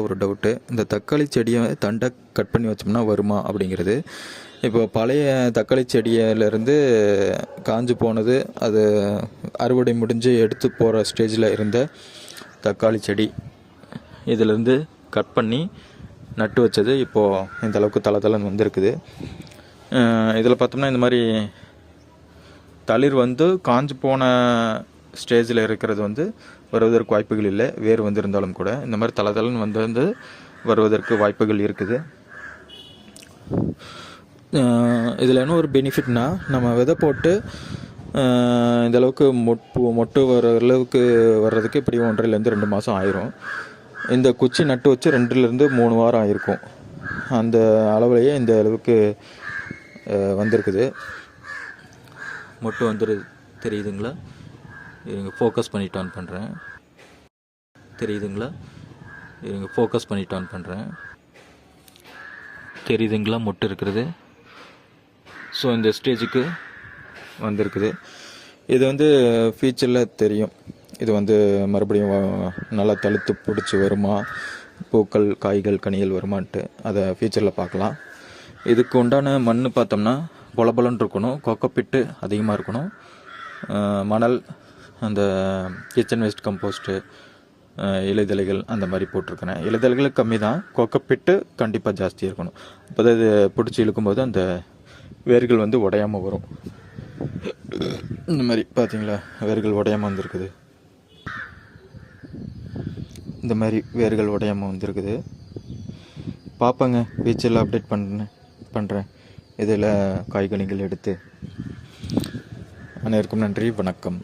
ஒரு டவுட்டு இந்த தக்காளி செடியை தண்டை கட் பண்ணி வச்சோம்னா வருமா அப்படிங்கிறது. இப்போ பழைய தக்காளி செடியிலேருந்து காஞ்சு போனது அது அறுவடை முடிஞ்சு எடுத்து போகிற ஸ்டேஜில் இருந்த தக்காளி செடி இதிலேருந்து கட் பண்ணி நட்டு வச்சது இப்போது இந்த அளவுக்கு தலை தலைன்னு வந்திருக்குது இதில் பார்த்தோம்னா இந்த மாதிரி தளிர் வந்து காஞ்சு போன ஸ்டேஜில் இருக்கிறது வந்து வருவதற்கு வாய்ப்புகள் இல்லை. வேர் வந்திருந்தாலும் கூட இந்த மாதிரி தளதளன்னு வந்து வந்து வருவதற்கு வாய்ப்புகள் இருக்குது. இதில் என்ன ஒரு பெனிஃபிட்னா நம்ம விதை போட்டு இந்தளவுக்கு இந்த அளவுக்கு மொட்டு மொட்டு வர அளவுக்கு வர்றதுக்கு இப்படி ஒன்றரைலேருந்து ரெண்டு மாதம் ஆயிரும். இந்த குச்சி நட்டு வச்சு ரெண்டுலேருந்து மூணு வாரம் ஆயிருக்கும். அந்த அளவுலேயே இந்த அளவுக்கு வந்திருக்குது. மொட்டு வந்துரு தெரியுதுங்களா? இருங்க ஃபோக்கஸ் பண்ணிட்டு ஆன் பண்ணுறேன் தெரியுதுங்களா? இருங்க ஃபோக்கஸ் பண்ணிட்டு ஆன் பண்ணுறேன் தெரியுதுங்களா? மொட்டு இருக்கிறது ஸோ இந்த ஸ்டேஜுக்கு வந்திருக்குது. இது வந்து ஃபியூச்சரில் தெரியும். இது வந்து மறுபடியும் நல்லா தழுத்து பிடிச்சி வருமா? பூக்கள் காய்கள் கனிகள் வருமான்ட்டு அதை ஃபியூச்சரில் பார்க்கலாம். இதுக்கு உண்டான மண் பார்த்தோம்னா பொலபொலன்னு இருக்கணும். கொக்கப்பிட்டு அதிகமாக இருக்கணும். மணல் அந்த கிச்சன் வேஸ்ட் கம்போஸ்ட்டு இலைதலைகள் அந்த மாதிரி போட்டிருக்கிறேன் இலைதலைகள் கம்மி தான் கொக்கப்பிட்டு கண்டிப்பாக ஜாஸ்தி இருக்கணும். அப்போ தான் இது பிடிச்சி இழுக்கும்போது அந்த வேர்கள் வந்து உடையாமல் வரும். இந்த மாதிரி பார்த்தீங்களா வேர்கள் உடையாமல் வந்திருக்குது. இந்த மாதிரி வேர்கள் உடையாமல் வந்திருக்குது. பார்ப்பேங்க பீச்சில் அப்டேட் பண்ணேன் பண்ணுறேன் இதில் காய்கனிகள் எடுத்து. அனைவருக்கும் நன்றி வணக்கம்.